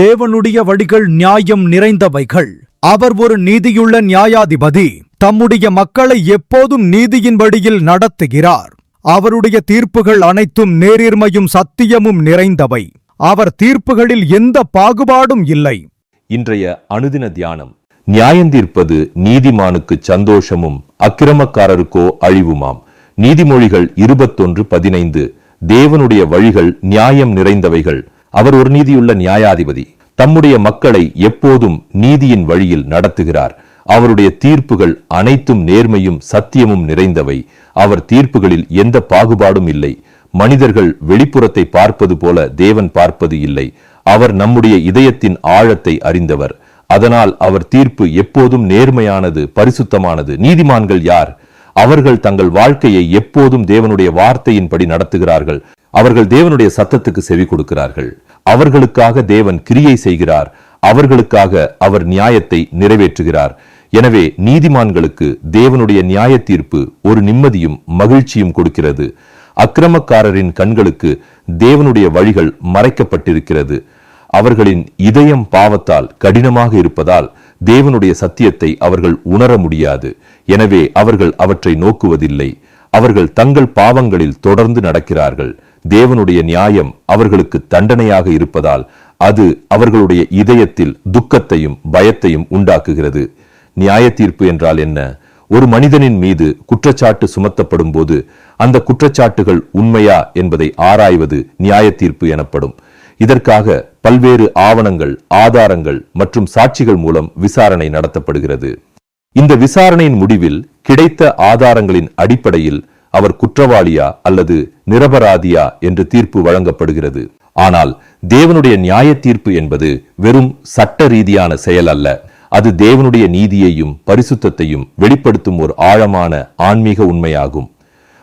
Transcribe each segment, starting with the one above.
தேவனுடைய வழிகள் நியாயம் நிறைந்தவைகள். அவர் ஒரு நீதியுள்ள நியாயாதிபதி. தம்முடைய மக்களை எப்போதும் நீதியின் வழியில் நடத்துகிறார். அவருடைய தீர்ப்புகள் அனைத்தும் நேரிர்மையும் சத்தியமும் நிறைந்தவை. அவர் தீர்ப்புகளில் எந்த பாகுபாடும் இல்லை. இன்றைய அனுதின தியானம். நியாயந்தீர்ப்பது நீதிமானுக்கு சந்தோஷமும் அக்கிரமக்காரருக்கோ அழிவுமாம். நீதிமொழிகள் இருபத்தொன்று பதினைந்து. தேவனுடைய வழிகள் நியாயம் நிறைந்தவைகள். அவர் ஒரு நீதியுள்ள நியாயாதிபதி. தம்முடைய மக்களை எப்போதும் நீதியின் வழியில் நடத்துகிறார். அவருடைய தீர்ப்புகள் அனைத்தும் நேர்மையும் சத்தியமும் நிறைந்தவை. அவர் தீர்ப்புகளில் எந்த பாகுபாடும் இல்லை. மனிதர்கள் வெளிப்புறத்தை பார்ப்பது போல தேவன் பார்ப்பது இல்லை. அவர் நம்முடைய இதயத்தின் ஆழத்தை அறிந்தவர். அதனால் அவர் தீர்ப்பு எப்போதும் நேர்மையானது பரிசுத்தமானது. நீதிமான்கள் யார்? அவர்கள் தங்கள் வாழ்க்கையை எப்போதும் தேவனுடைய வார்த்தையின்படி நடத்துகிறார்கள். அவர்கள் தேவனுடைய சத்தத்துக்கு செவி கொடுக்கிறார்கள். அவர்களுக்காக தேவன் கிரியை செய்கிறார். அவர்களுக்காக அவர் நியாயத்தை நிறைவேற்றுகிறார். எனவே நீதிமான்களுக்கு தேவனுடைய நியாய தீர்ப்பு ஒரு நிம்மதியும் மகிழ்ச்சியும் கொடுக்கிறது. அக்கிரமக்காரரின் கண்களுக்கு தேவனுடைய வழிகள் மறைக்கப்பட்டிருக்கிறது. அவர்களின் இதயம் பாவத்தால் கடினமாக இருப்பதால் தேவனுடைய சத்தியத்தை அவர்கள் உணர முடியாது. எனவே அவர்கள் அவற்றை நோக்குவதில்லை. அவர்கள் தங்கள் பாவங்களில் தொடர்ந்து நடக்கிறார்கள். தேவனுடைய நியாயம் அவர்களுக்கு தண்டனையாக இருப்பதால் அது அவர்களுடைய இதயத்தில் துக்கத்தையும் பயத்தையும் உண்டாக்குகிறது. நியாய தீர்ப்பு என்றால் என்ன? ஒரு மனிதனின் மீது குற்றச்சாட்டு சுமத்தப்படும் போது அந்த குற்றச்சாட்டுகள் உண்மையா என்பதை ஆராய்வது நியாய தீர்ப்பு எனப்படும். இதற்காக பல்வேறு ஆவணங்கள் ஆதாரங்கள் மற்றும் சாட்சிகள் மூலம் விசாரணை நடத்தப்படுகிறது. இந்த விசாரணையின் முடிவில் கிடைத்த ஆதாரங்களின் அடிப்படையில் அவர் குற்றவாளியா அல்லது நிரபராதியா என்று தீர்ப்பு வழங்கப்படுகிறது. ஆனால் தேவனுடைய நியாய தீர்ப்பு என்பது வெறும் சட்ட ரீதியான செயல் அல்ல. அது தேவனுடைய நீதியையும் பரிசுத்தத்தையும் வெளிப்படுத்தும் ஒரு ஆழமான ஆன்மீக உண்மையாகும்.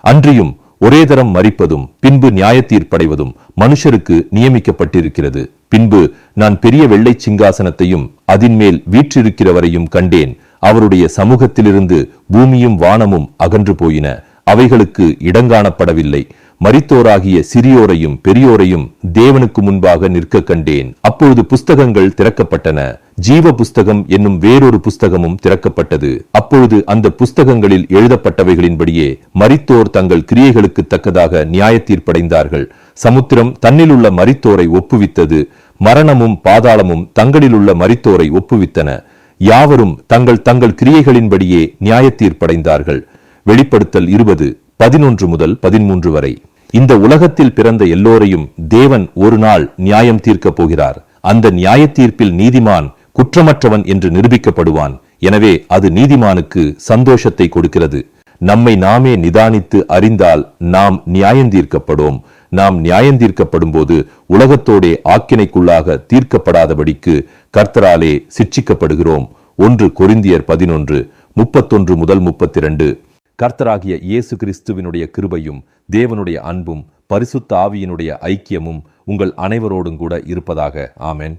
அன்றியும் ஒரே தரம் மறிப்பதும் பின்பு நியாய தீர்ப்படைவதும் மனுஷருக்கு நியமிக்கப்பட்டிருக்கிறது. பின்பு நான் பெரிய வெள்ளை சிங்காசனத்தையும் அதின்மேல் வீற்றிருக்கிறவரையும் கண்டேன். அவருடைய சமூகத்திலிருந்து பூமியும் வானமும் அகன்று போயின. அவைகளுக்கு இடங்காணப்படவில்லை. மரித்தோராகிய சிறியோரையும் பெரியோரையும் தேவனுக்கு முன்பாக நிற்க கண்டேன். அப்பொழுது புஸ்தகங்கள் திறக்கப்பட்டன. ஜீவ புஸ்தகம் என்னும் வேறொரு புஸ்தகமும் திறக்கப்பட்டது. அப்பொழுது அந்த புஸ்தகங்களில் எழுதப்பட்டவைகளின்படியே மரித்தோர் தங்கள் கிரியைகளுக்கு தக்கதாக நியாய தீர்ப்படைந்தார்கள் சமுத்திரம் தன்னிலுள்ள மரித்தோரை ஒப்புவித்தது. மரணமும் பாதாளமும் தங்களிலுள்ள மரித்தோரை ஒப்புவித்தன. யாவரும் தங்கள் தங்கள் கிரியைகளின்படியே நியாயத்தீர்ப்படைந்தார்கள். வெளிப்படுத்தல் இருபது பதினொன்று முதல் பதிமூன்று வரை. இந்த உலகத்தில் பிறந்த எல்லோரையும் தேவன் ஒரு நாள் நியாயம் தீர்க்கப் போகிறார். அந்த நியாய தீர்ப்பில் நீதிமான் குற்றமற்றவன் என்று நிரூபிக்கப்படுவான். எனவே அது நீதிமானுக்கு சந்தோஷத்தை கொடுக்கிறது. நம்மை நாமே நிதானித்து அறிந்தால் நாம் நியாயந்தீர்க்கப்படும் நாம் நியாயந்தீர்க்கப்படும் போது உலகத்தோடே ஆக்கினைக்குள்ளாக தீர்க்கப்படாதபடிக்கு கர்த்தராலே சிட்சிக்கப்படுகிறோம். ஒன்று கொரிந்தியர் பதினொன்று முப்பத்தொன்று முதல் முப்பத்தி இரண்டு கர்த்தராகிய இயேசு கிறிஸ்துவினுடைய கிருபையும் தேவனுடைய அன்பும் பரிசுத்த ஆவியினுடைய ஐக்கியமும் உங்கள் அனைவரோடும் கூட இருப்பதாக. ஆமென்.